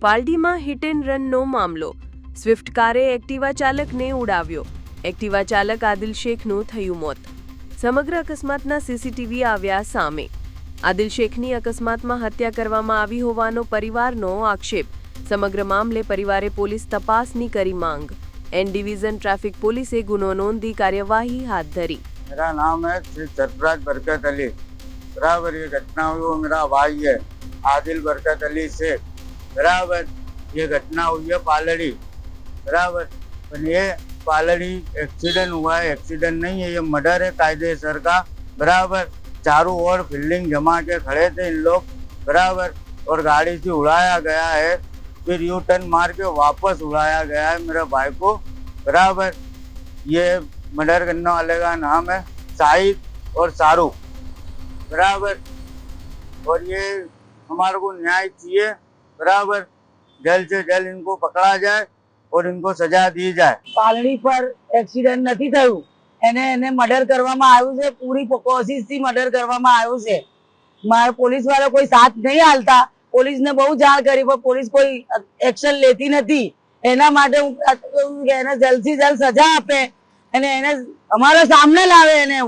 પાલડીમાં hit and રનનો મામલો Swift કારે Activa ચાલકને ઉડાવ્યો એક્ટિવા ચાલક આદિલ શેખનું થયું મોત સમગ્ર અકસ્માતના સીસીટીવી આવ્યા સામે આદિલ શેખની અકસ્માતમાં હત્યા કરવામાં આવી હોવાનો પરિવારનો આક્ષેપ સમગ્ર મામલે પરિવારે પોલીસ તપાસની કરી માંગ એન ડિવિઝન ટ્રાફિક પોલીસે ગુનો નોંધી કાર્યવાહી હાથ ધરી मेरा नाम है श्री सरफराज बरकत अली बराबर ये घटना हुई वो मेरा भाई है आदिल बरकत अली से बराबर ये घटना हुई है पालड़ी बराबर ये पालड़ी एक्सीडेंट हुआ है एक्सीडेंट नहीं है ये मर्डर है कायदेसर का बराबर चारों ओर फील्डिंग जमा के खड़े थे इन लोग बराबर और गाड़ी से उड़ाया गया है फिर यू टर्न मार के वापस उड़ाया गया है मेरे भाई को बराबर ये मर्डर करने वाले का नाम है शाहिद और शाहरुख बराबर और ये हमारे को न्याय चाहिए बराबर जल्द से जल्द इनको पकड़ा जाए और इनको सजा दी जाए પાલણી પર એક્સિડન્ટ નથી થયું એને એને મર્ડર કરવામાં આવ્યું છે પૂરી કોશિશથી મર્ડર કરવામાં આવ્યું છે મારા પોલીસ વાળા કોઈ સાથ નહીં હાલતા પોલીસને બહુ જાણ કરી પણ પોલીસ કોઈ એક્શન લેતી નથી એના માટે હું કહું છું કે એને જલ્દથી જલ્દ સજા આપે અને એને અમારા સામને લાવે એને